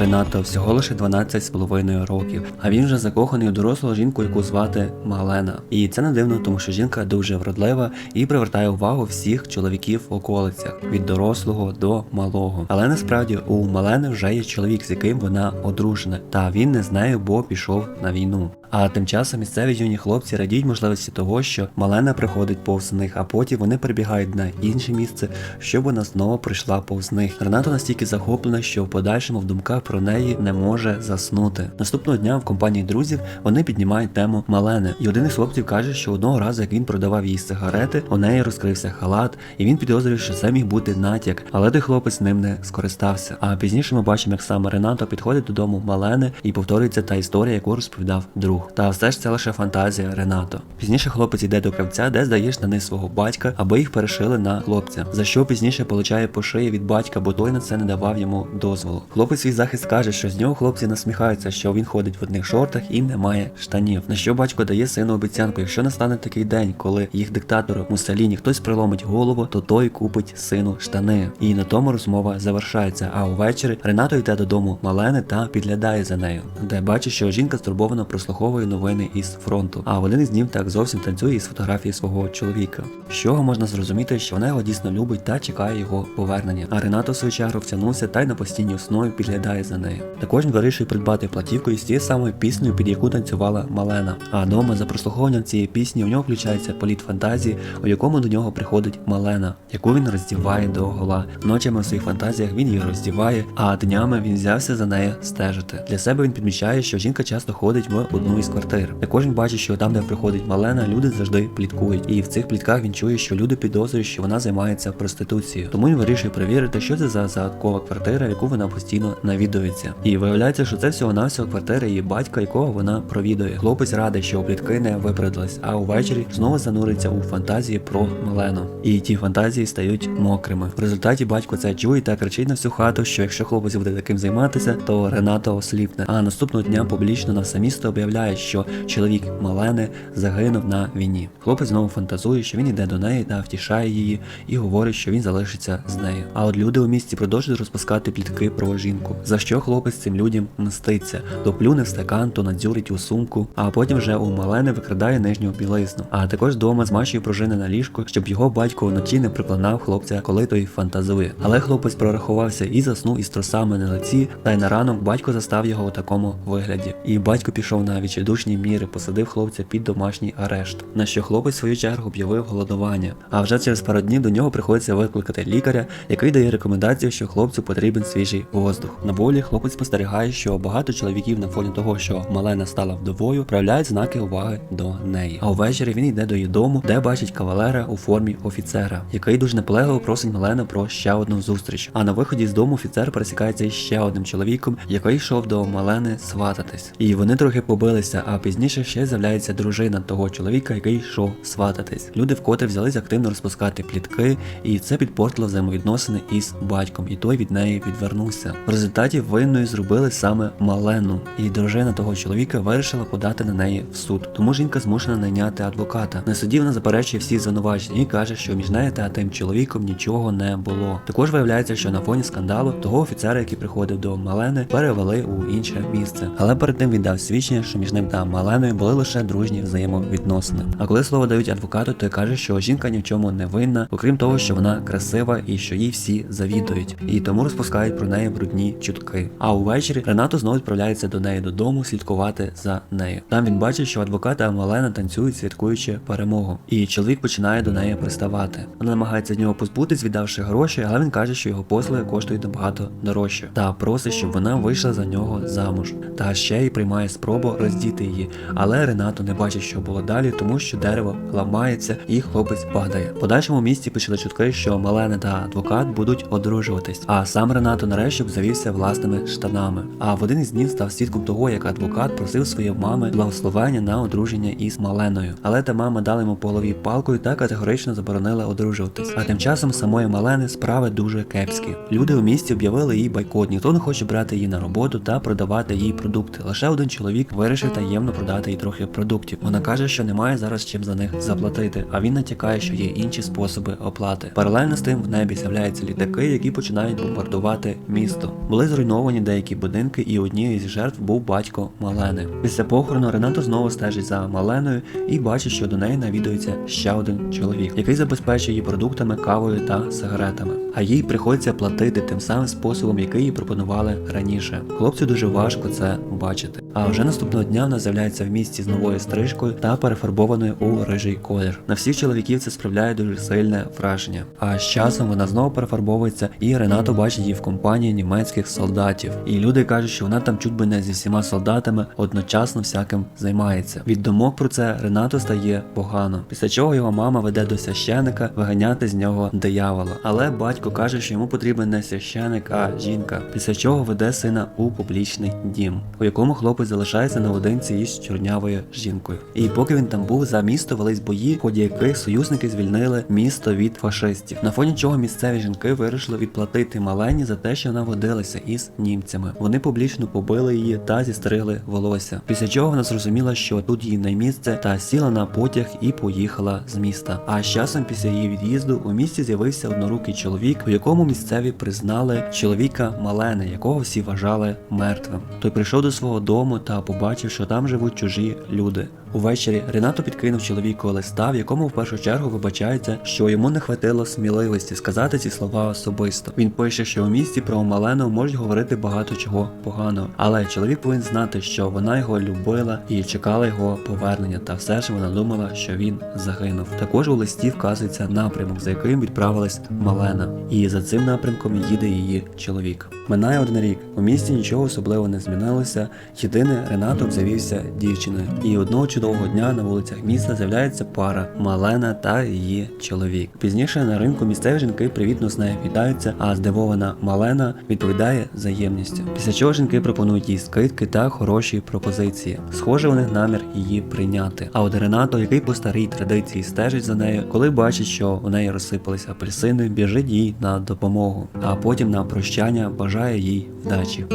Ренато всього лише 12,5 років, а він вже закоханий у дорослу жінку, яку звати Малена. І це не дивно, тому що жінка дуже вродлива і привертає увагу всіх чоловіків в околицях від дорослого до малого. Але насправді у Малени вже є чоловік, з яким вона одружена, та він не з нею, бо пішов на війну. А тим часом місцеві юні хлопці радіють можливості того, що Малена приходить повз них, а потім вони перебігають на інше місце, щоб вона знову прийшла повз них. Ренато настільки захоплена, що в подальшому в думках про неї не може заснути. Наступного дня в компанії друзів вони піднімають тему Малени, і один із хлопців каже, що одного разу, як він продавав їй сигарети, у неї розкрився халат, і він підозрює, що це міг бути натяк, але той хлопець ним не скористався. А пізніше ми бачимо, як саме Ренато підходить додому Малени і повторюється та історія, яку розповідав друг. Та все ж це лише фантазія Ренато. Пізніше хлопець йде до кравця, де здає штани свого батька, аби їх перешили на хлопця. За що пізніше получає по шиї від батька, бо той на це не давав йому дозволу. Хлопець свій захист каже, що з нього хлопці насміхаються, що він ходить в одних шортах і не має штанів. На що батько дає сину обіцянку, якщо настане такий день, коли їх диктатору Муссоліні хтось приломить голову, то той купить сину штани. І на тому розмова завершається. А увечері Ренато йде додому Малени та підглядає за нею, де бачить, що жінка стурбовано прослуховує новини із фронту. А один із днів так зовсім танцює із фотографії свого чоловіка. З чого можна зрозуміти, що вона його дійсно любить та чекає його повернення. А Ренато в свою чергу втягнувся та й на постійній основі підглядає за нею. Також він вирішує придбати платівку із тією самою піснею, під яку танцювала Малена. А дома за прослуховуванням цієї пісні у нього включається політ фантазії, у якому до нього приходить Малена, яку він роздіває до гола. Ночами в своїх фантазіях він її роздіває, а днями він взявся за нею стежити. Для себе він підмічає, що жінка часто ходить в одну із квартир. Також він бачить, що там, де приходить Малена, люди завжди пліткують. І в цих плітках він чує, що люди підозрюють, що вона займається проституцією. Тому він вирішує перевірити, що це за загадкова квартира, яку вона постійно навідується. І виявляється, що це всього навсього квартира її батька, якого вона провідує. Хлопець радий, що плітки не виправдались, а увечері знову зануриться у фантазії про Малену. І ті фантазії стають мокрими. В результаті батько це чує та кричить на всю хату, що якщо хлопець буде таким займатися, то Ренато осліпне. А наступного дня публічно на все місто об'являє, що чоловік Малени загинув на війні. Хлопець знову фантазує, що він йде до неї та втішає її і говорить, що він залишиться з нею. А от люди у місті продовжують розпускати плітки про жінку. За що хлопець цим людям мститься? То плюне в стакан, то надзюрить у сумку, а потім вже у Малени викрадає нижню білизну. А також вдома змащує пружини на ліжко, щоб його батько вночі не приклинав хлопця, коли той фантазує. Але хлопець прорахувався і заснув із тросами на лиці, та й на ранок батько застав його у такому вигляді. І батько пішов на відчайдушні міри, посадив хлопця під домашній арешт. На що хлопець в свою чергу об'явив голодування. А вже через пару днів до нього приходиться викликати лікаря, який дає рекомендацію, що хлопцю потрібен свіжий воздух. На волі хлопець спостерігає, що багато чоловіків на фоні того, що Малена стала вдовою, проявляють знаки уваги до неї. А увечері він йде до її дому, де бачить кавалера у формі офіцера, який дуже наполегливо просить Малену про ще одну зустріч. А на виході з дому офіцер пересікається ще одним чоловіком, який йшов до Малени свататись. І вони трохи побилися, а пізніше ще з'являється дружина того чоловіка, який йшов свататись. Люди вкотре взялись активно розпускати плітки, і це підпортило взаємовідносини із батьком, і той від неї відвернувся. В результаті винною зробили саме Малену, і дружина того чоловіка вирішила подати на неї в суд. Тому жінка змушена найняти адвоката. На суді вона заперечує всі звинувачення і каже, що між нею та тим чоловіком нічого не було. Також виявляється, що на фоні скандалу того офіцера, який приходив до Малени, перевели у інше місце. Але перед тим він дав свідчення, що між ним та Маленою були лише дружні взаємовідносини. А коли слово дають адвокату, той каже, що жінка ні в чому не винна, окрім того, що вона красива і що їй всі завідують, і тому розпускають про неї брудні чутки. А увечері Ренато знову відправляється до неї додому слідкувати за нею. Там він бачить, що адвокат та Малена танцюють, святкуючи перемогу. І чоловік починає до неї приставати. Вона намагається з нього позбутись, віддавши гроші, але він каже, що його послуги коштують набагато дорожче, та просить, щоб вона вийшла за нього замуж. Та ще й приймає спробу роздіти її. Але Ренато не бачить, що було далі, тому що дерево ламається і хлопець падає. В подальшому місці почали чутки, що Малена та адвокат будуть одружуватись. А сам Ренато нарешті обзавівся власними штанами. А в один із днів став свідком того, як адвокат просив своєї мами благословення на одруження із Маленою. Але та мама дала йому по голові палкою та категорично заборонила одружуватись. А тим часом самої Малени справи дуже кепські. Люди у місті об'явили їй бойкот, ніхто не хоче брати її на роботу та продавати їй продукти. Лише один чоловік вирішив вирішує таємно продати їй трохи продуктів. Вона каже, що немає зараз чим за них заплатити, а він натякає, що є інші способи оплати. Паралельно з тим в небі з'являються літаки, які починають бомбардувати місто. Були зруйновані деякі будинки, і однією з жертв був батько Малени. Після похорону Ренато знову стежить за Маленою і бачить, що до неї навідується ще один чоловік, який забезпечує її продуктами, кавою та сигаретами. А їй приходиться платити тим самим способом, який їй пропонували раніше. Хлопцю дуже важко це бачити. А вже наступного дня вона з'являється в місті з новою стрижкою та перефарбованою у рижий колір. На всіх чоловіків це справляє дуже сильне враження. А з часом вона знову перефарбовується, і Ренато бачить її в компанії німецьких солдатів. І люди кажуть, що вона там чуть би не зі всіма солдатами одночасно всяким займається. Від думок про це Ренато стає погано. Після чого його мама веде до священика виганяти з нього диявола. Але батько каже, що йому потрібен не священик, а жінка. Після чого веде сина у публічний дім, у якому хлопець залишається наодинці із чорнявою жінкою. І поки він там був, за місто велись бої, в ході яких союзники звільнили місто від фашистів. На фоні чого місцеві жінки вирішили відплатити Малені за те, що вона водилася із німцями. Вони публічно побили її та зістригли волосся. Після чого вона зрозуміла, що тут їй не місце, та сіла на потяг і поїхала з міста. А з часом після її від'їзду у місті з'явився однорукий чоловік, у якому місцеві признали чоловіка Малени, якого всі вважали мертвим. Той прийшов до свого дому та побачив, що там живуть чужі люди. Увечері Ренато підкинув чоловіку листа, в якому в першу чергу вибачається, що йому не хватило сміливості сказати ці слова особисто. Він пише, що у місті про Малену можуть говорити багато чого поганого, але чоловік повинен знати, що вона його любила і чекала його повернення, та все ж вона думала, що він загинув. Також у листі вказується напрямок, за яким відправилась Малена, і за цим напрямком їде її чоловік. Минає один рік. У місті нічого особливо не змінилося. Єдине Ренато обзавівся дівчиною, і одного чудового дня на вулицях міста з'являється пара Малена та її чоловік. Пізніше на ринку місцеві жінки привітно з нею вітаються, а здивована Малена відповідає взаємністю. Після чого жінки пропонують їй скидки та хороші пропозиції. Схоже, у них намір її прийняти. А от Ренато, який по старій традиції стежить за нею, коли бачить, що у неї розсипалися апельсини, біжить їй на допомогу, а потім на прощання бажає їй вдачі.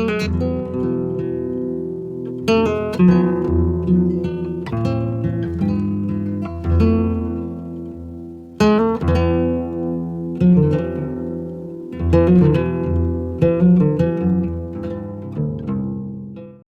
Thank you.